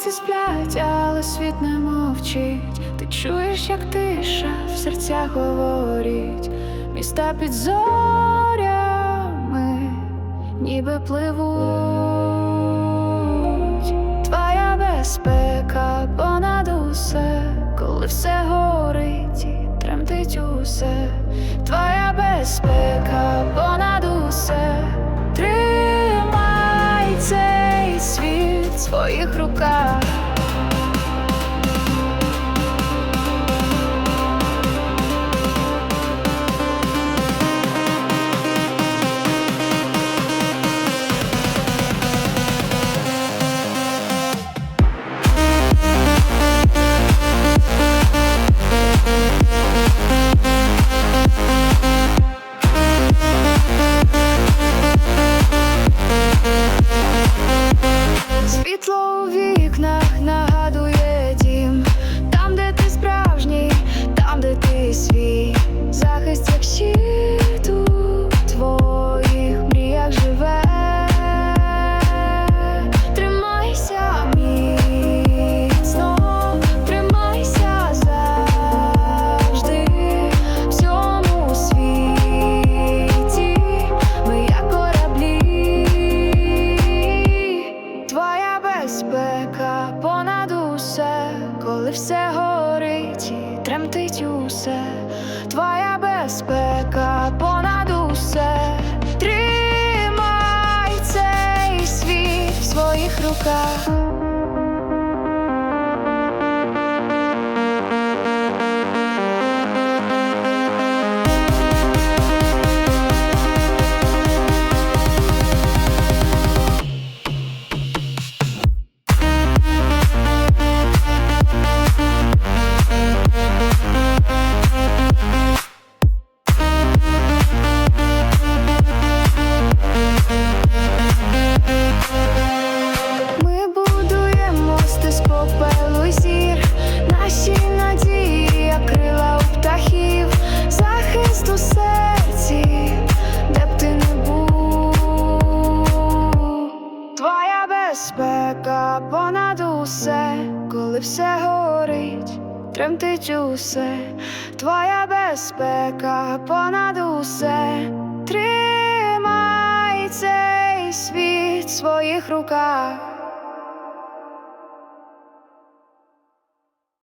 Вулиці сплять, але світ не мовчить. Ти чуєш, як тиша в серцях говорить, міста під зорями, ніби пливуть. Твоя безпека понад усе, коли все горить і тремтить усе. Твоя безпека понад усе. Тримай цей світ в своїх руках. Твоя безпека понад усе, коли все горить і тремтить усе. Твоя безпека понад усе. Тримай цей світ в своїх руках. Понад усе, коли все горить, тремтить усе, твоя безпека понад усе, тримай цей світ в своїх руках.